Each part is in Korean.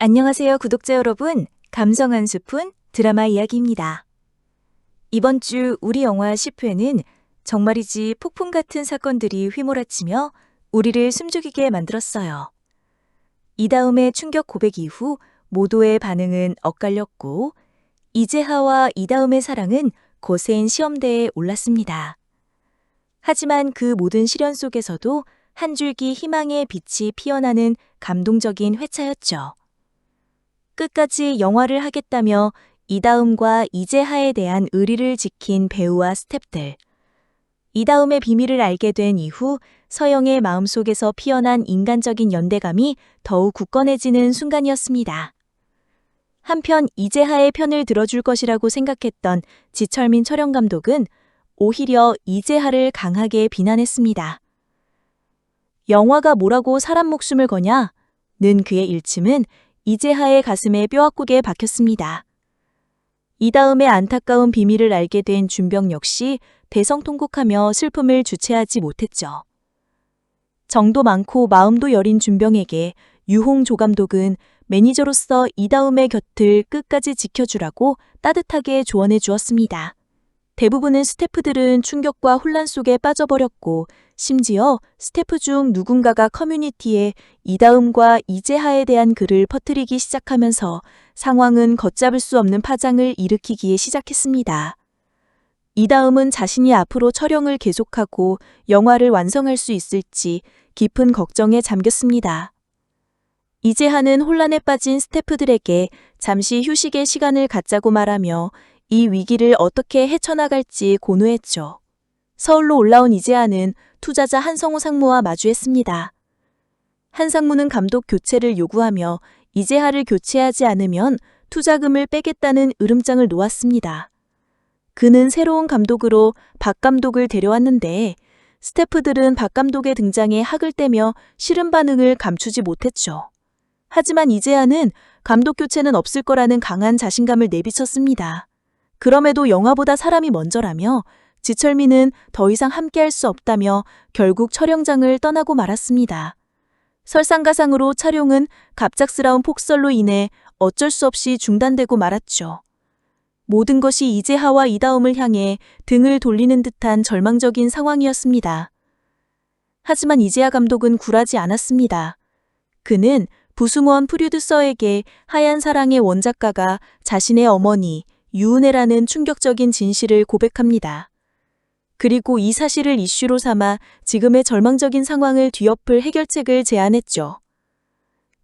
안녕하세요, 구독자 여러분. 감성 한 스푼 드라마 이야기입니다. 이번 주 우리 영화 10회는 정말이지 폭풍 같은 사건들이 휘몰아치며 우리를 숨죽이게 만들었어요. 이다음의 충격 고백 이후 모두의 반응은 엇갈렸고 이재하와 이다음의 사랑은 고세인 시험대에 올랐습니다. 하지만 그 모든 시련 속에서도 한 줄기 희망의 빛이 피어나는 감동적인 회차였죠. 끝까지 영화를 하겠다며 이다음과 이재하에 대한 의리를 지킨 배우와 스탭들. 이다음의 비밀을 알게 된 이후 서영의 마음속에서 피어난 인간적인 연대감이 더욱 굳건해지는 순간이었습니다. 한편 이재하의 편을 들어줄 것이라고 생각했던 지철민 촬영 감독은 오히려 이재하를 강하게 비난했습니다. 영화가 뭐라고 사람 목숨을 거냐? 는 그의 일침은 이재하의 가슴에 뼈아프게 박혔습니다. 이 다음에 안타까운 비밀을 알게 된 준병 역시 대성통곡하며 슬픔을 주체하지 못했죠. 정도 많고 마음도 여린 준병에게 유홍 조감독은 매니저로서 이다음의 곁을 끝까지 지켜주라고 따뜻하게 조언해 주었습니다. 대부분의 스태프들은 충격과 혼란 속에 빠져버렸고 심지어 스태프 중 누군가가 커뮤니티에 이다음과 이재하에 대한 글을 퍼뜨리기 시작하면서 상황은 걷잡을 수 없는 파장을 일으키기에 시작했습니다. 이다음은 자신이 앞으로 촬영을 계속하고 영화를 완성할 수 있을지 깊은 걱정에 잠겼습니다. 이재하는 혼란에 빠진 스태프들에게 잠시 휴식의 시간을 갖자고 말하며 이 위기를 어떻게 헤쳐나갈지 고뇌했죠. 서울로 올라온 이재하는 투자자 한성호 상무와 마주했습니다. 한 상무는 감독 교체를 요구하며 이재하를 교체하지 않으면 투자금을 빼겠다는 으름장을 놓았습니다. 그는 새로운 감독으로 박 감독을 데려왔는데 스태프들은 박 감독의 등장에 학을 떼며 싫은 반응을 감추지 못했죠. 하지만 이재하는 감독 교체는 없을 거라는 강한 자신감을 내비쳤습니다. 그럼에도 영화보다 사람이 먼저라며 지철민은 더 이상 함께할 수 없다며 결국 촬영장을 떠나고 말았습니다. 설상가상으로 촬영은 갑작스러운 폭설로 인해 어쩔 수 없이 중단되고 말았죠. 모든 것이 이재하와 이다움을 향해 등을 돌리는 듯한 절망적인 상황이었습니다. 하지만 이재하 감독은 굴하지 않았습니다. 그는 부승원 프로듀서에게 하얀 사랑의 원작가가 자신의 어머니 유은혜라는 충격적인 진실을 고백합니다. 그리고 이 사실을 이슈로 삼아 지금의 절망적인 상황을 뒤엎을 해결책을 제안했죠.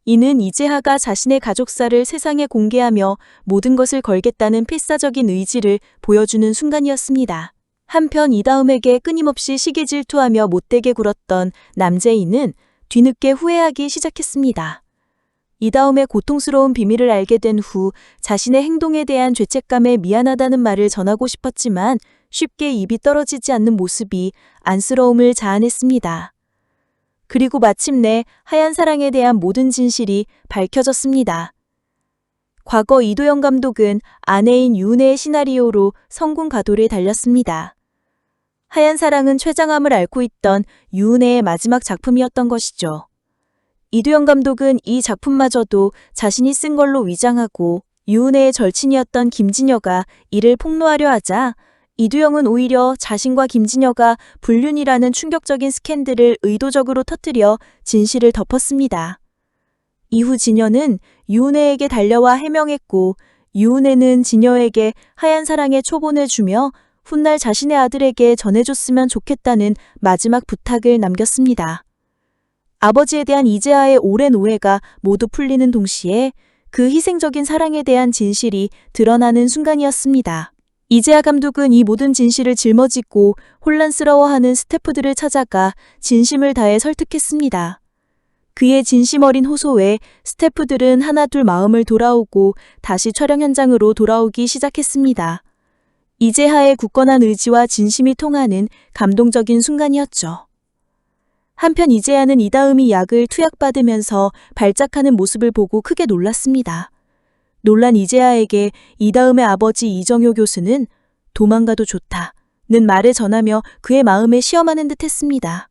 이는 이재하가 자신의 가족사를 세상에 공개하며 모든 것을 걸겠다는 필사적인 의지를 보여주는 순간이었습니다. 한편 이다음에게 끊임없이 시기 질투하며 못되게 굴었던 남재인은 뒤늦게 후회하기 시작했습니다. 이다음에 고통스러운 비밀을 알게 된 후 자신의 행동에 대한 죄책감에 미안하다는 말을 전하고 싶었지만 쉽게 입이 떨어지지 않는 모습이 안쓰러움을 자아냈습니다. 그리고 마침내 하얀 사랑에 대한 모든 진실이 밝혀졌습니다. 과거 이도영 감독은 아내인 유은혜의 시나리오로 성공 가도를 달렸습니다. 하얀 사랑은 최장암을 앓고 있던 유은혜의 마지막 작품이었던 것이죠. 이두영 감독은 이 작품마저도 자신이 쓴 걸로 위장하고 유은혜의 절친이었던 김진여가 이를 폭로하려 하자 이두영은 오히려 자신과 김진여가 불륜이라는 충격적인 스캔들을 의도적으로 터뜨려 진실을 덮었습니다. 이후 진여는 유은혜에게 달려와 해명했고 유은혜는 진여에게 하얀 사랑의 초본을 주며 훗날 자신의 아들에게 전해줬으면 좋겠다는 마지막 부탁을 남겼습니다. 아버지에 대한 이재하의 오랜 오해가 모두 풀리는 동시에 그 희생적인 사랑에 대한 진실이 드러나는 순간이었습니다. 이재하 감독은 이 모든 진실을 짊어지고 혼란스러워하는 스태프들을 찾아가 진심을 다해 설득했습니다. 그의 진심 어린 호소에 스태프들은 하나둘 마음을 돌아오고 다시 촬영 현장으로 돌아오기 시작했습니다. 이재하의 굳건한 의지와 진심이 통하는 감동적인 순간이었죠. 한편 이재하는 이다음이 약을 투약받으면서 발작하는 모습을 보고 크게 놀랐습니다. 놀란 이재하에게 이다음의 아버지 이정효 교수는 도망가도 좋다. 는 말을 전하며 그의 마음에 시험하는 듯 했습니다.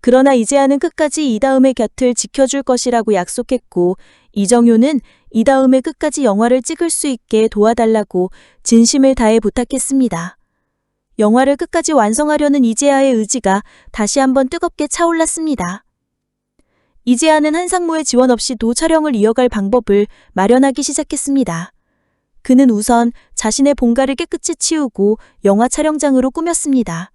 그러나 이재아는 끝까지 이다음의 곁을 지켜줄 것이라고 약속했고 이정효는 이다음에 끝까지 영화를 찍을 수 있게 도와달라고 진심을 다해 부탁했습니다. 영화를 끝까지 완성하려는 이재아의 의지가 다시 한번 뜨겁게 차올랐습니다. 이재아는 한상무의 지원 없이도 촬영을 이어갈 방법을 마련하기 시작했습니다. 그는 우선 자신의 본가를 깨끗이 치우고 영화 촬영장으로 꾸몄습니다.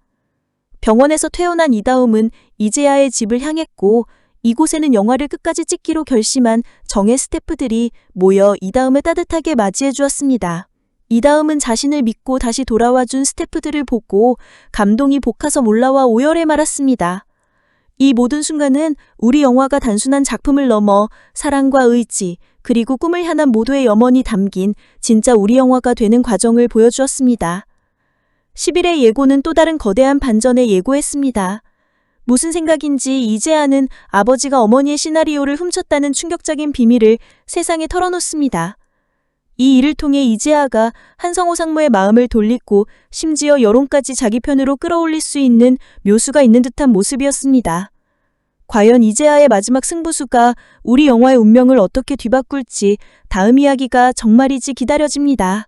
병원에서 퇴원한 이다음은 이재아의 집을 향했고 이곳에는 영화를 끝까지 찍기로 결심한 정예 스태프들이 모여 이다음을 따뜻하게 맞이해 주었습니다. 이다음은 자신을 믿고 다시 돌아와 준 스태프들을 보고 감동이 볶아서 올라와 오열해 말았습니다. 이 모든 순간은 우리 영화가 단순한 작품을 넘어 사랑과 의지, 그리고 꿈을 향한 모두의 염원이 담긴 진짜 우리 영화가 되는 과정을 보여주었습니다. 10일의 예고는 또 다른 거대한 반전에 예고했습니다. 무슨 생각인지 이재아는 아버지가 어머니의 시나리오를 훔쳤다는 충격적인 비밀을 세상에 털어놓습니다. 이 일을 통해 이재아가 한성호 상무의 마음을 돌리고 심지어 여론까지 자기 편으로 끌어올릴 수 있는 묘수가 있는 듯한 모습이었습니다. 과연 이재아의 마지막 승부수가 우리 영화의 운명을 어떻게 뒤바꿀지 다음 이야기가 정말이지 기다려집니다.